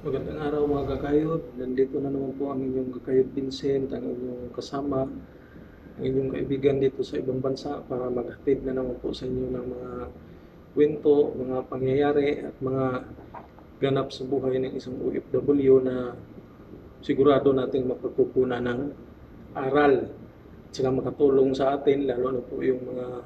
Magandang araw mga kakayod. Nandito na naman po ang inyong kakayod Vincent, ang inyong kasama, ang inyong kaibigan dito sa ibang bansa para maghatid na naman po sa inyo ng mga kwento, mga pangyayari at mga ganap sa buhay ng isang OFW na sigurado nating mapagkukunan ng aral at saka makatulong sa atin, lalo na po yung mga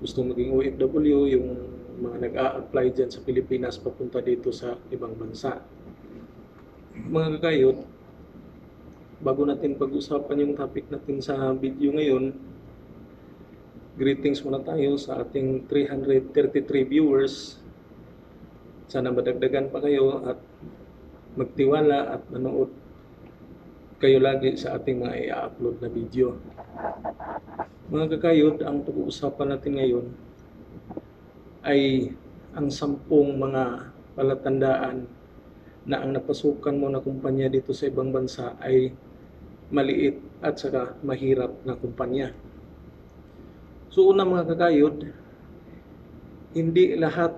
gustong maging OFW, yung mga nag-a-apply dyan sa Pilipinas papunta dito sa ibang bansa. Mga kakayot, bago natin pag-usapan yung topic natin sa video ngayon, greetings muna tayo sa ating 333 viewers. Sana madagdagan pa kayo at magtiwala at manood kayo lagi sa ating mga i-upload na video. Mga kakayod, ang pag-uusapan natin ngayon ay ang sampung mga palatandaan na ang napasukan mo na kumpanya dito sa ibang bansa ay maliit at saka mahirap na kumpanya. So una mga kakayod, hindi lahat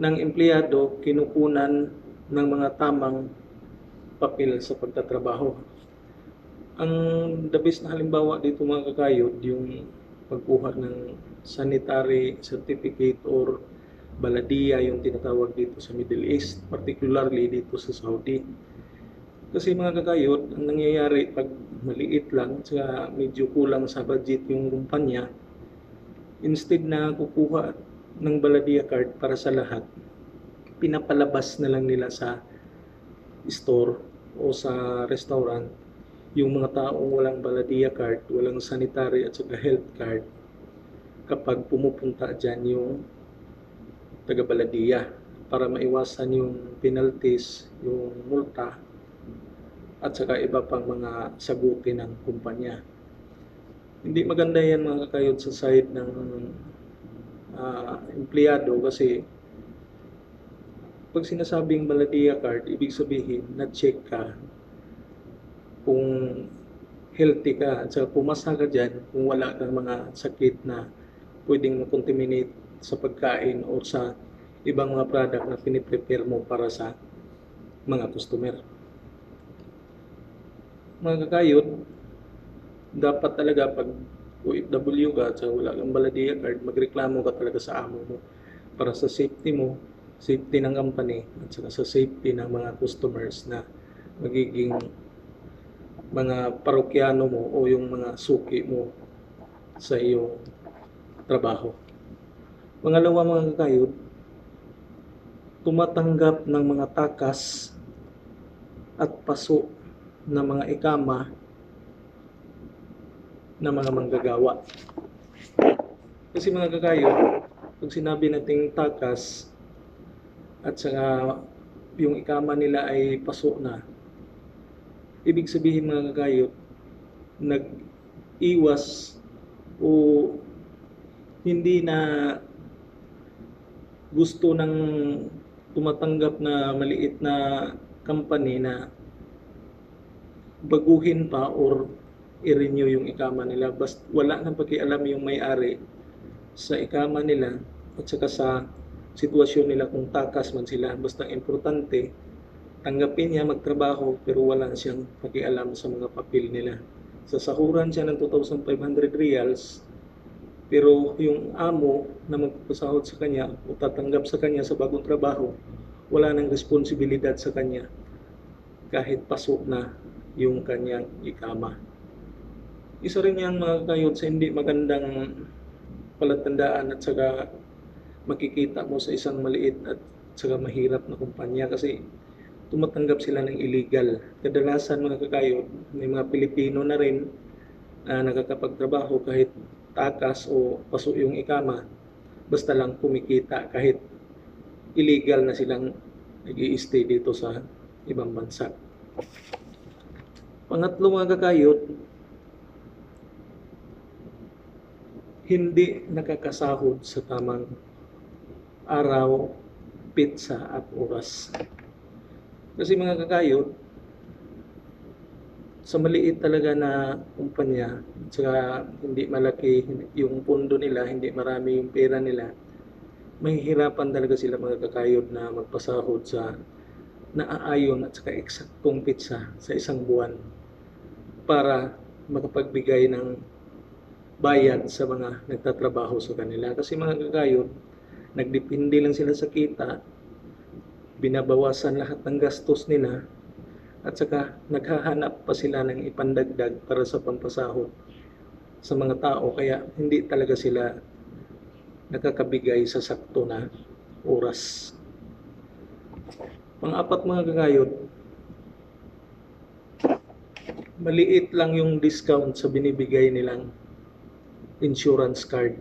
ng empleyado kinukunan ng mga tamang papel sa pagtatrabaho. Ang the best na halimbawa dito mga kakayod, yung pagkuha ng sanitary certificate or baladiya yung tinatawag dito sa Middle East, particularly dito sa Saudi. Kasi mga kakayod, ang nangyayari pag maliit lang, sa medyo kulang sa budget yung kumpanya, instead na kukuha ng baladiya card para sa lahat, pinapalabas na lang nila sa store o sa restaurant yung mga taong walang baladiya card, walang sanitary at saka health card kapag pumupunta dyan yung taga-baladiya para maiwasan yung penalties, yung multa at saka iba pang mga sagutin ng kumpanya. Hindi maganda yan mga kakayod sa side ng uh, empleyado kasi pag sinasabing baladiya card, ibig sabihin na-check ka kung healthy ka at saka pumasa ka dyan kung wala kang mga sakit na pwedeng contaminate sa pagkain o sa ibang mga product na piniprepare mo para sa mga customer. Mga kakayod, dapat talaga pag OFW ka at wala kang baladiya card, magreklamo ka talaga sa amo mo para sa safety mo, safety ng company at saka sa safety ng mga customers na magiging mga parokyano mo o yung mga suki mo sa iyong trabaho. Pangalawa mga kakayod, tumatanggap ng mga takas at paso ng mga ikama na mga manggagawa. Kasi mga kakayod, pag sinabi nating takas at saka yung ikama nila ay paso na, ibig sabihin mga kakayod, nag-iwas o hindi na gusto ng tumatanggap na maliit na company na baguhin pa or i-renew yung ikama nila. Basta wala nang pakialam yung may-ari sa ikama nila at saka sa sitwasyon nila kung takas man sila. Basta importante, tanggapin niya magtrabaho pero wala siyang pakialam sa mga papel nila. Sasahuran siya ng 2,500 reals pero yung amo na magpasahod sa kanya o tatanggap sa kanya sa bagong trabaho, wala nang responsibilidad sa kanya kahit pasok na yung kanyang ikama. Isa rin yan mga kayod sa hindi magandang palatandaan at saka makikita mo sa isang maliit at saka mahirap na kumpanya kasi tumatanggap sila ng illegal. Kadalasan mga kakayod, may mga Pilipino na rin na nakakapagtrabaho kahit takas o paso yung ikama, basta lang kumikita kahit illegal na silang nag stay dito sa ibang bansa. Pangatlo mga kakayot, hindi nakakasahod sa tamang araw, pizza at oras. Kasi mga kakayot, sa maliit talaga na kumpanya, saka hindi malaki yung pundo nila, hindi marami yung pera nila, mahihirapan talaga sila mga kakayod na magpasahod sa naaayon at saka eksaktong pitsa sa isang buwan para makapagbigay ng bayad sa mga nagtatrabaho sa kanila. Kasi mga kakayod, nagdepende lang sila sa kita, binabawasan lahat ng gastos nila, at saka naghahanap pa sila ng ipandagdag para sa pampasahod sa mga tao. Kaya hindi talaga sila nakakabigay sa sakto na oras. Pang-apat mga kakayod, maliit lang yung discount sa binibigay nilang insurance card.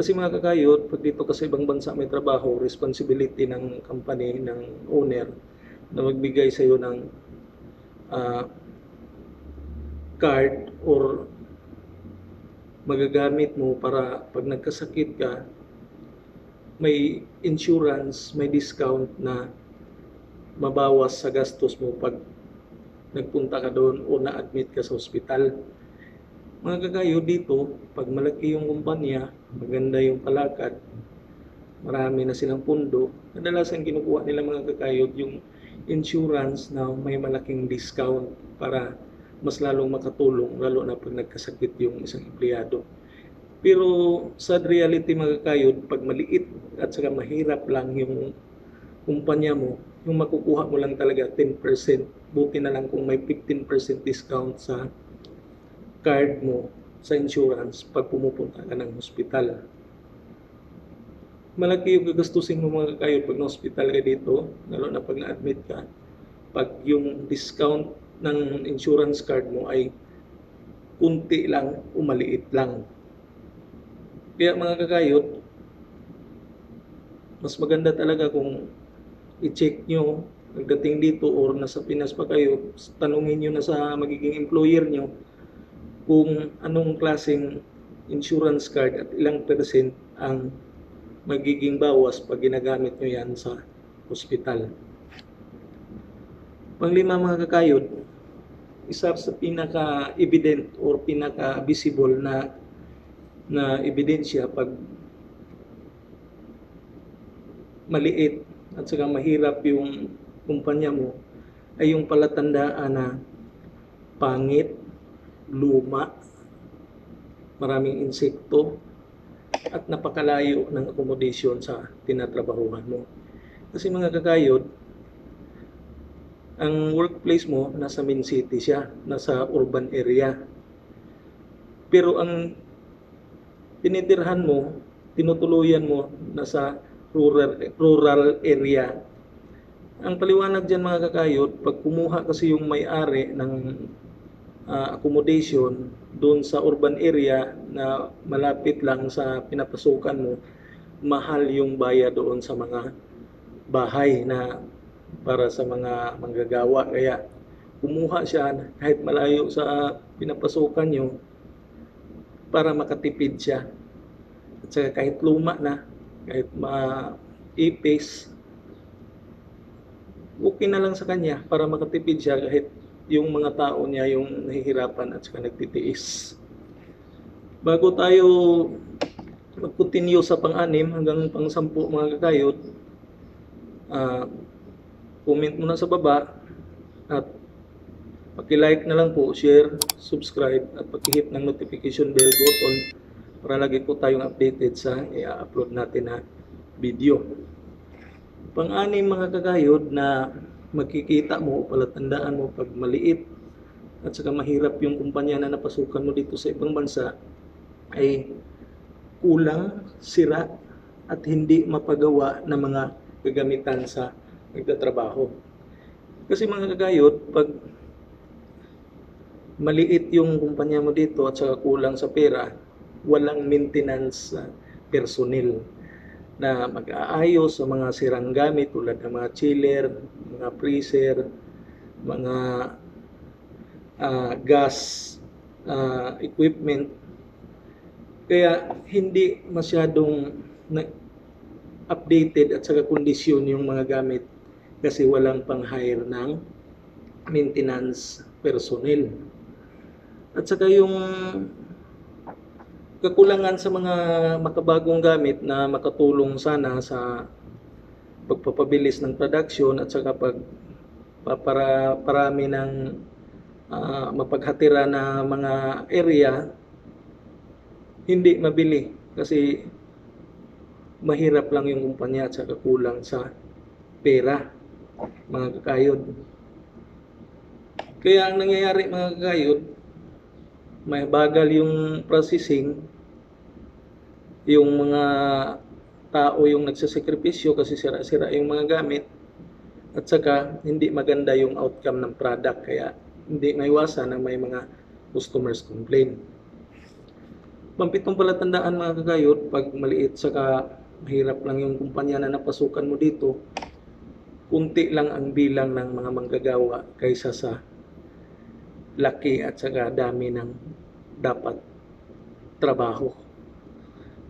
Kasi mga kakayod, pag dito ka sa ibang bansa may trabaho, responsibility ng company, ng owner, na magbigay sa iyo ng ah, card or magagamit mo para pag nagkasakit ka, may insurance, may discount na mabawas sa gastos mo pag nagpunta ka doon o na-admit ka sa ospital. Mga kagayo dito, pag malaki yung kumpanya, maganda yung palakad, marami na silang pundo, kadalasan kinukuha nila mga kakayod yung insurance na may malaking discount para mas lalong makatulong, lalo na pag nagkasakit yung isang empleyado. Pero sa reality mga kakayod, pag maliit at saka mahirap lang yung kumpanya mo, yung makukuha mo lang talaga 10%, buti na lang kung may 15% discount sa card mo sa insurance pag pumupunta ka ng hospital. Malaki yung gagastusin mo mga kakayod pag na-hospital ka dito, lalo na pag na-admit ka. Pag yung discount ng insurance card mo ay kunti lang, umaliit lang. Kaya mga kakayod, mas maganda talaga kung i-check nyo pagdating dito or nasa Pinas pa kayo, tanungin nyo na sa magiging employer nyo kung anong klaseng insurance card at ilang percent ang magiging bawas pag ginagamit nyo yan sa hospital. Panglima mga kakayod, isa sa pinaka-evident or pinaka-visible na na ebidensya pag maliit at saka mahirap yung kumpanya mo ay yung palatandaan na pangit, luma, maraming insekto, at napakalayo ng accommodation sa tinatrabahuhan mo. Kasi mga kakayod, ang workplace mo nasa main city siya, nasa urban area. Pero ang tinitirhan mo, tinutuluyan mo nasa rural rural area. Ang paliwanag diyan mga kakayod, pag kumuha kasi yung may-ari ng ah, accommodation doon sa urban area na malapit lang sa pinapasukan mo, mahal yung bayad doon sa mga bahay na para sa mga manggagawa. Kaya kumuha siya kahit malayo sa pinapasukan nyo para makatipid siya. At saka kahit luma na, kahit maipis, okay na lang sa kanya para makatipid siya kahit yung mga tao niya yung nahihirapan at saka nagtitiis. Bago tayo mag-continue sa pang-anim hanggang pang-sampu mga kakayod, ah, comment muna sa baba at paki-like na lang po, share, subscribe at paki-hit ng notification bell button para lagi po tayong updated sa i-upload natin na video. Pang-anim mga kagayod na makikita mo, palatandaan mo pag maliit at saka mahirap yung kumpanya na napasukan mo dito sa ibang bansa ay kulang, sira at hindi mapagawa ng mga kagamitan sa nagtatrabaho. Kasi mga kagayod, pag maliit yung kumpanya mo dito at saka kulang sa pera, walang maintenance sa personnel na mag-aayos sa mga sirang gamit tulad ng mga chiller, mga freezer, mga ah, gas ah, equipment. Kaya hindi masyadong updated at saka kondisyon yung mga gamit kasi walang pang-hire ng maintenance personnel. At saka yung kakulangan sa mga makabagong gamit na makatulong sana sa pagpapabilis ng production at saka pag pa- para parami ng ah, mapaghatira na mga area hindi mabili kasi mahirap lang yung kumpanya at saka kulang sa pera mga kakayod. Kaya ang nangyayari mga kakayod may bagal yung processing yung mga tao yung nagsasakripisyo kasi sira-sira yung mga gamit at saka hindi maganda yung outcome ng product kaya hindi maiwasan na may mga customers complain. Pampitong palatandaan mga kagayot, pag maliit saka mahirap lang yung kumpanya na napasukan mo dito, kunti lang ang bilang ng mga manggagawa kaysa sa laki at saka dami ng dapat trabaho.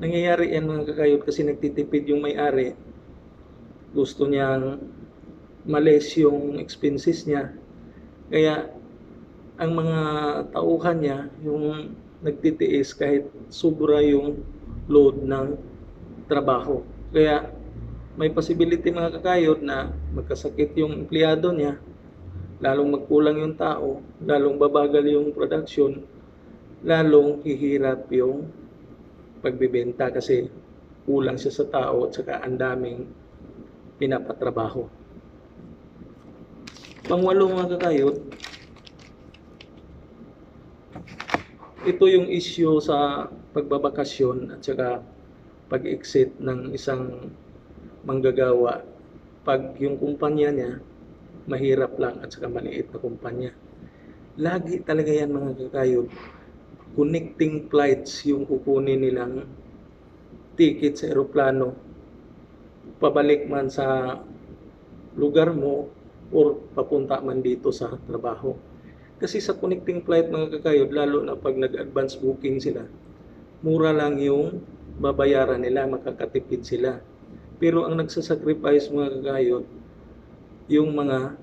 Nangyayari yan mga kakayod kasi nagtitipid yung may-ari. Gusto niyang males yung expenses niya. Kaya ang mga tauhan niya, yung nagtitiis kahit sobra yung load ng trabaho. Kaya may possibility mga kakayod na magkasakit yung empleyado niya, lalong magkulang yung tao, lalong babagal yung production, lalong hihirap yung pagbebenta kasi kulang siya sa tao at saka ang daming pinapatrabaho. Pangwalo mga kakayod, ito yung issue sa pagbabakasyon at saka pag-exit ng isang manggagawa pag yung kumpanya niya mahirap lang at saka maliit na kumpanya. Lagi talaga yan mga kakayod. Connecting flights yung kukunin nilang ticket sa eroplano. Pabalik man sa lugar mo or papunta man dito sa trabaho. Kasi sa connecting flight mga kakayod, lalo na pag nag-advance booking sila, mura lang yung babayaran nila, makakatipid sila. Pero ang nagsasacrifice mga kakayod, yung mga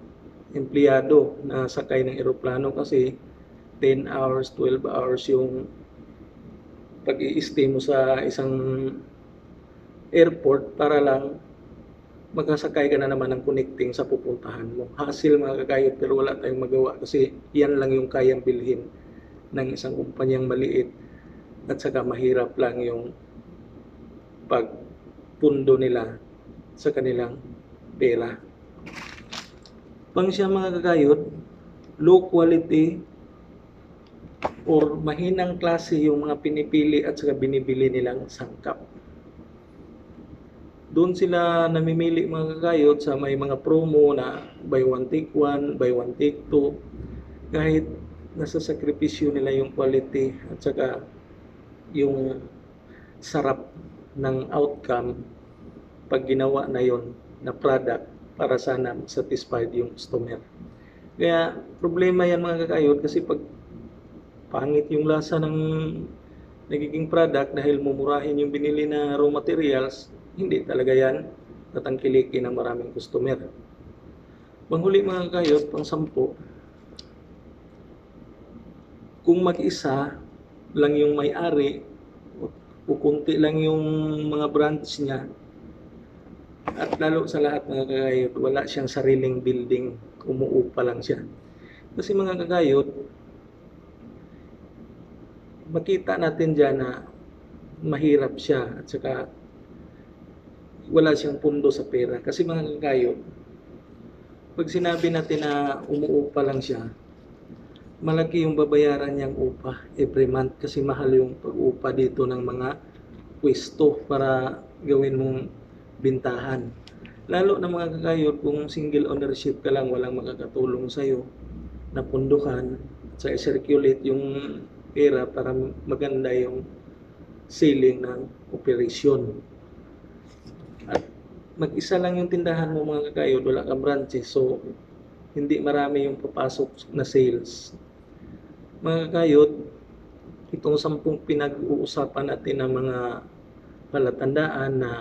empleyado na sakay ng eroplano kasi 10 hours, 12 hours yung pag i-stay mo sa isang airport para lang magkasakay ka na naman ng connecting sa pupuntahan mo. Hassle mga kakayod pero wala tayong magawa kasi yan lang yung kayang bilhin ng isang kumpanyang maliit at saka mahirap lang yung pagpundo nila sa kanilang pera. Pang siya mga kakayod, low quality or mahinang klase yung mga pinipili at saka binibili nilang sangkap. Doon sila namimili mga kakayod sa may mga promo na buy one take one, buy one take two. Kahit nasa sakripisyo nila yung quality at saka yung sarap ng outcome pag ginawa na yon na product para sana satisfied yung customer. Kaya problema yan mga kakayod kasi pag pangit yung lasa ng nagiging product dahil mumurahin yung binili na raw materials, hindi talaga yan tatangkilikin ng maraming customer. Panghuli mga kakayod, pang sampo, kung mag-isa lang yung may-ari o lang yung mga branch niya at lalo sa lahat mga kakayod, wala siyang sariling building, umuupa lang siya. Kasi mga kakayod, makita natin dyan na mahirap siya at saka wala siyang pundo sa pera. Kasi mga kakayod, pag sinabi natin na umuupa lang siya, malaki yung babayaran niyang upa every month kasi mahal yung pag-upa dito ng mga pwesto para gawin mong bintahan. Lalo na mga kakayod, kung single ownership ka lang, walang makakatulong sa'yo na pundukan sa circulate yung pera para maganda yung selling ng operasyon. At mag-isa lang yung tindahan mo mga kakayod, wala kang branches, so hindi marami yung papasok na sales. Mga kakayod, itong sampung pinag-uusapan natin ng mga palatandaan na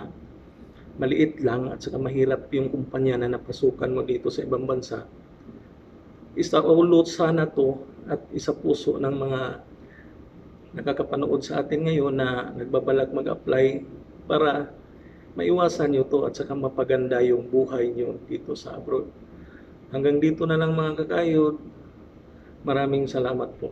maliit lang at saka mahirap yung kumpanya na napasukan mo dito sa ibang bansa. Isa ulot sana to at isa puso ng mga nakakapanood sa atin ngayon na nagbabalak mag-apply para maiwasan nyo to at saka mapaganda yung buhay nyo dito sa abroad. Hanggang dito na lang mga kakayod. Maraming salamat po.